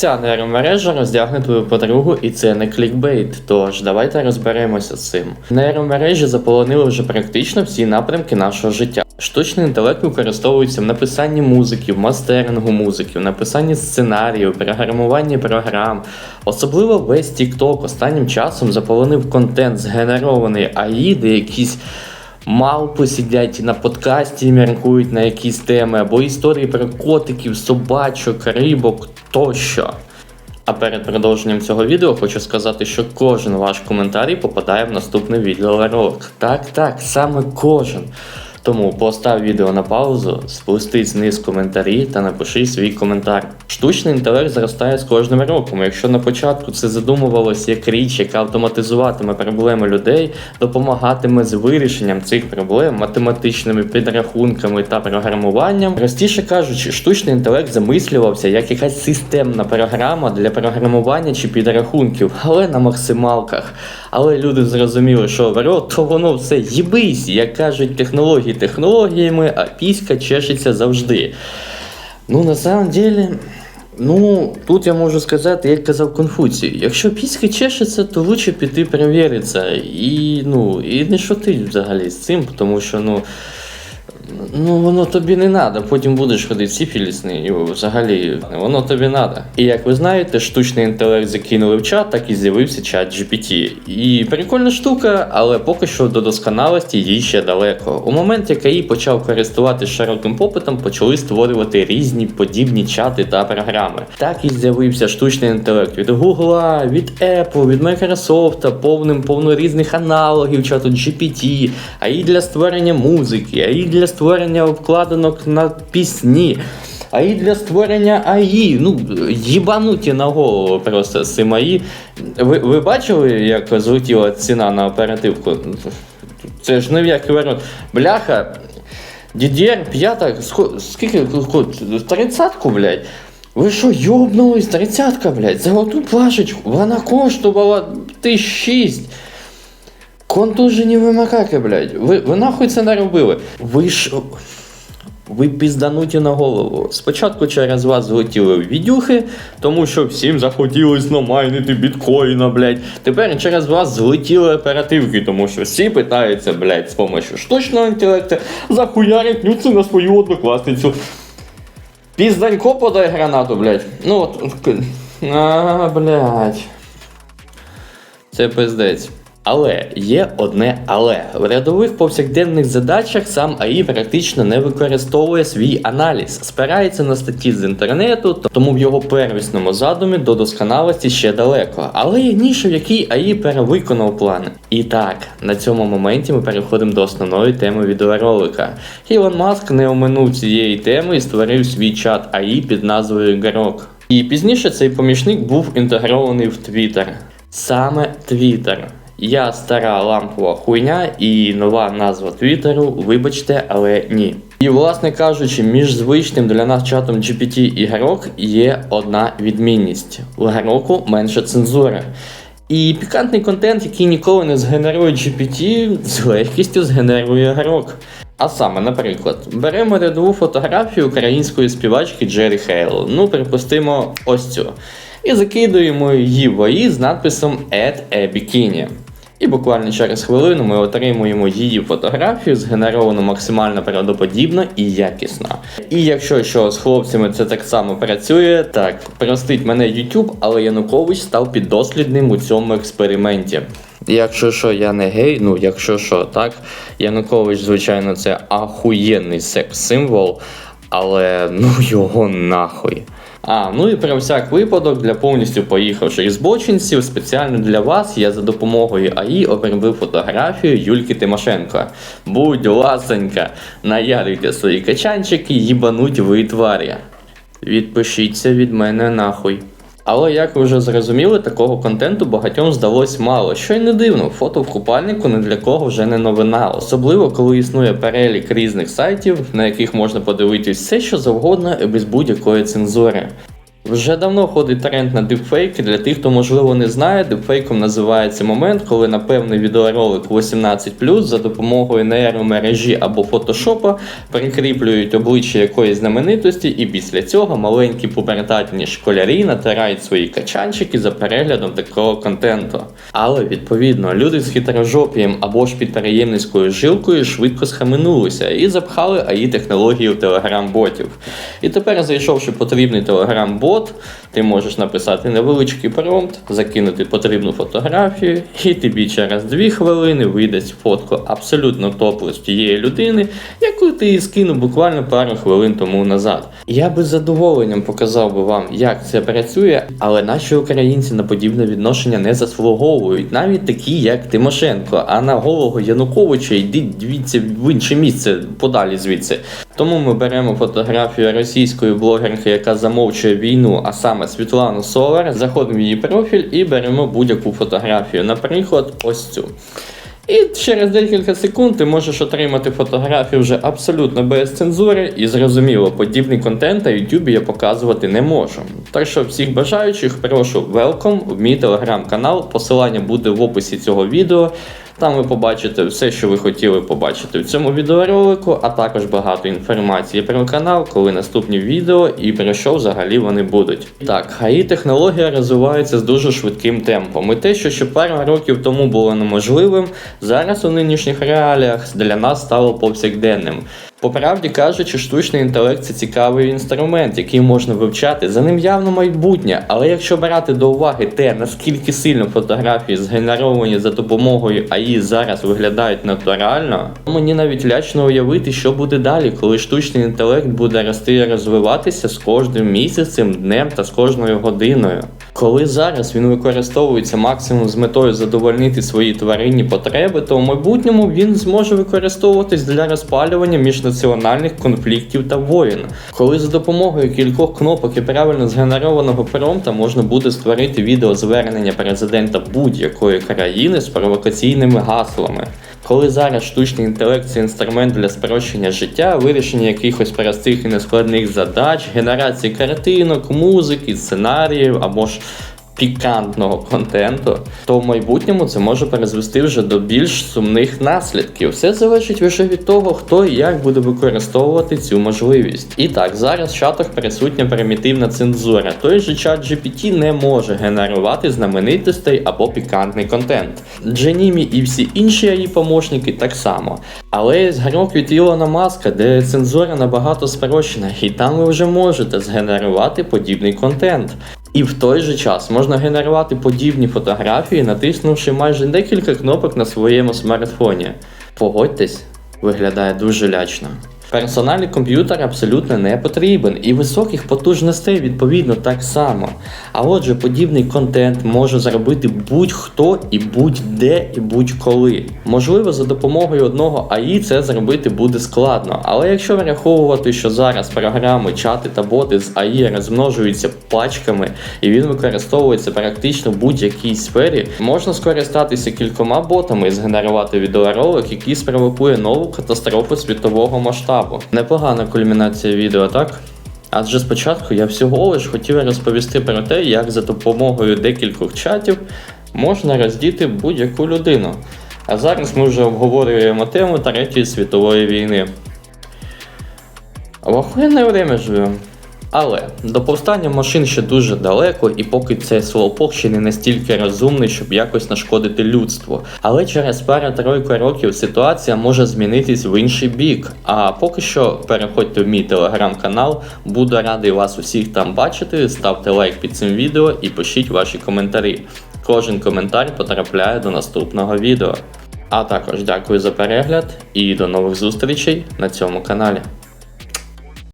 Ця нейромережа роздягне твою подругу, і це не клікбейт. Тож давайте розберемося з цим. Нейромережі заполонили вже практично всі напрямки нашого життя. Штучний інтелект використовується в написанні музики, в мастерингу музики, в написанні сценаріїв, програмуванні програм. Особливо весь TikTok останнім часом заполонив контент, згенерований АІ, де якісь мавпи сидять на подкасті міркують на якісь теми, або історії про котиків, собачок, рибок тощо. А перед продовженням цього відео хочу сказати, що кожен ваш коментарій попадає в наступний відеоролик. Так, так, саме кожен. Тому постав відео на паузу, спустись вниз коментарі та напиши свій коментар. Штучний інтелект зростає з кожним роком. Якщо на початку це задумувалося як річ, яка автоматизуватиме проблеми людей, допомагатиме з вирішенням цих проблем математичними підрахунками та програмуванням, простіше кажучи, штучний інтелект замислювався як якась системна програма для програмування чи підрахунків, але на максималках. Але люди зрозуміли, що веро, то воно все їбись, як кажуть технології технологіями, а піська чешеться завжди. Ну, на самом деле, ну, тут я можу сказати, як казав Конфуцій, якщо піська чешеться, то лучше піти перевіритися. І, ну, і не шути взагалі з цим, тому що, ну. Ну, воно тобі не треба, потім будеш ходити сіфілісний, і взагалі воно тобі треба. І як ви знаєте, штучний інтелект закинули в чат, так і з'явився чат GPT. І прикольна штука, але поки що до досконалості їй ще далеко. У момент, як АІ почав користуватися широким попитом, почали створювати різні подібні чати та програми. Так і з'явився штучний інтелект від Google, від Apple, від Microsoft, повним повно різних аналогів чату GPT, АІ для створення музики, АІ для створення обкладинок на пісні. А і для створення АІ, ну, їбануті на голову просто з цим АІ. Ви, ви бачили, як злетіла ціна на оперативку? Це ж не в який варіант. Бляха, DDR 5, скільки? 30-ку, блядь. Ви що, йобнулись? 30-ка, блядь, за оту плашечку, вона коштувала тисяч шість. Контужені ви макаки, блядь. Ви, ви нахуй це не робили? Ви ж. Ви піздануті на голову. Спочатку через вас злетіли відюхи, тому що всім захотілось намайнити біткоїна, блядь. Тепер через вас злетіли оперативки, тому що всі питаються, блядь, з помощью штучного інтелекту захуярить нюци на свою однокласницю. Пізданько подай гранату, блядь. Ну от. А, блядь. Це пиздець. Але є одне але в рядових повсякденних задачах сам АІ практично не використовує свій аналіз, спирається на статті з інтернету, тому в його первісному задумі до досконалості ще далеко. Але є ніша, в якій АІ перевиконав плани. І так, на цьому моменті ми переходимо до основної теми відеоролика. Ілон Маск не оминув цієї теми і створив свій чат АІ під назвою Гарок. І пізніше цей помічник був інтегрований в Twitter. Саме Twitter. Я стара лампова хуйня і нова назва Твіттеру, вибачте, але ні. І, власне кажучи, між звичним для нас чатом GPT і Гарок є одна відмінність: у Гароку менше цензури. І пікантний контент, який ніколи не згенерує GPT, з легкістю згенерує Гарок. А саме, наприклад, беремо рядову фотографію української співачки Джері Хейл, ну, припустимо, ось цю. І закидуємо її в АІ з надписом Add a Bikini. І буквально через хвилину ми отримуємо її фотографію, згенеровану максимально правдоподібно і якісно. І якщо що з хлопцями це так само працює, так простить мене YouTube, але Янукович став піддослідним у цьому експерименті. Якщо що, я не гей, ну якщо що, так, Янукович, звичайно, це ахуєнний секс-символ, але ну його нахуй. А, ну і про всяк випадок для повністю поїхавших збочинців, спеціально для вас я за допомогою АІ обробив фотографію Юльки Тимошенко. Будь ласенька, наярюйте свої качанчики, їбануть ви тварі. Відпишіться від мене нахуй. Але як ви вже зрозуміли, такого контенту багатьом здалось мало. Що й не дивно, фото в купальнику не для кого вже не новина, особливо коли існує перелік різних сайтів, на яких можна подивитись все, що завгодно і без будь-якої цензури. Вже давно ходить тренд на дипфейки. Для тих, хто можливо не знає, дипфейком називається момент, коли на певний відеоролик 18 за допомогою нейромережі або фотошопа прикріплюють обличчя якоїсь знаменитості, і після цього маленькі пубертатні школярі натирають свої качанчики за переглядом такого контенту. Але відповідно люди з хитрожопієм або ж підприємницькою жилкою швидко схаменулися і запхали АІ технологію телеграм-ботів. І тепер, зайшовши потрібний телеграм-бот, ти можеш написати невеличкий промпт, закинути потрібну фотографію, і тобі через 2 хвилини видасть фотку абсолютно топлес тієї людини, яку ти і скинув буквально пару хвилин тому назад. Я би з задоволенням показав би вам, як це працює, але наші українці на подібне відношення не заслуговують, навіть такі, як Тимошенко. А на голого Януковича йдіть дивіться в інше місце подалі звідси. Тому ми беремо фотографію російської блогерки, яка замовчує війну, а саме Світлану Солар, заходимо в її профіль і беремо будь-яку фотографію, наприклад, ось цю. І через декілька секунд ти можеш отримати фотографію вже абсолютно без цензури, і зрозуміло, подібний контент на YouTube я показувати не можу. Так що всіх бажаючих прошу welcome в мій телеграм-канал. Посилання буде в описі цього відео. Там ви побачите все, що ви хотіли побачити в цьому відеоролику, а також багато інформації про канал, коли наступні відео і про що взагалі вони будуть. Так, АІ технологія розвивається з дуже швидким темпом. І те, що ще пару років тому було неможливим, зараз у нинішніх реаліях для нас стало повсякденним. По правді кажучи, штучний інтелект це цікавий інструмент, який можна вивчати. За ним явно майбутнє. Але якщо брати до уваги те, наскільки сильно фотографії згенеровані за допомогою АІ зараз виглядають натурально, мені навіть лячно уявити, що буде далі, коли штучний інтелект буде рости і розвиватися з кожним місяцем, днем та з кожною годиною. Коли зараз він використовується максимум з метою задовольнити свої тваринні потреби, то в майбутньому він зможе використовуватись для розпалювання міжнаціональних конфліктів та воєн. Коли за допомогою кількох кнопок і правильно згенерованого промпта можна буде створити відеозвернення президента будь-якої країни з провокаційними гаслами. Коли зараз штучний інтелект це інструмент для спрощення життя, вирішення якихось простих і нескладних задач, генерації картинок, музики, сценаріїв або ж пікантного контенту, то в майбутньому це може перезвести вже до більш сумних наслідків. Все залежить вже від того, хто і як буде використовувати цю можливість. І так, зараз в чатах присутня примітивна цензура. Той же чат GPT не може генерувати знаменитостей або пікантний контент. Дженімі і всі інші її помощники так само. Але є від Ілона Маска, де цензура набагато спрощена, і там ви вже можете згенерувати подібний контент. І в той же час можна генерувати подібні фотографії, натиснувши майже декілька кнопок на своєму смартфоні. Погодьтесь, виглядає дуже лячно. Персональний комп'ютер абсолютно не потрібен, і високих потужностей відповідно так само. А отже, подібний контент може зробити будь-хто і будь-де і будь-коли. Можливо, за допомогою одного АІ це зробити буде складно, але якщо враховувати, що зараз програми, чати та боти з АІ розмножуються пачками і він використовується практично в будь-якій сфері, можна скористатися кількома ботами і згенерувати відеоролик, який спровокує нову катастрофу світового масштабу. Непогана кульмінація відео, так? Адже спочатку я всього лиш хотів розповісти про те, як за допомогою декількох чатів можна роздіти будь-яку людину. А зараз ми вже обговорюємо тему Третьої світової війни. В охуєнне время живемо. Але до повстання машин ще дуже далеко, і поки цей слоупок ще не настільки розумний, щоб якось нашкодити людству. Але через пару-тройку років ситуація може змінитись в інший бік. А поки що переходьте в мій телеграм-канал, буду радий вас усіх там бачити. Ставте лайк під цим відео і пишіть ваші коментарі. Кожен коментар потрапляє до наступного відео. А також дякую за перегляд і до нових зустрічей на цьому каналі.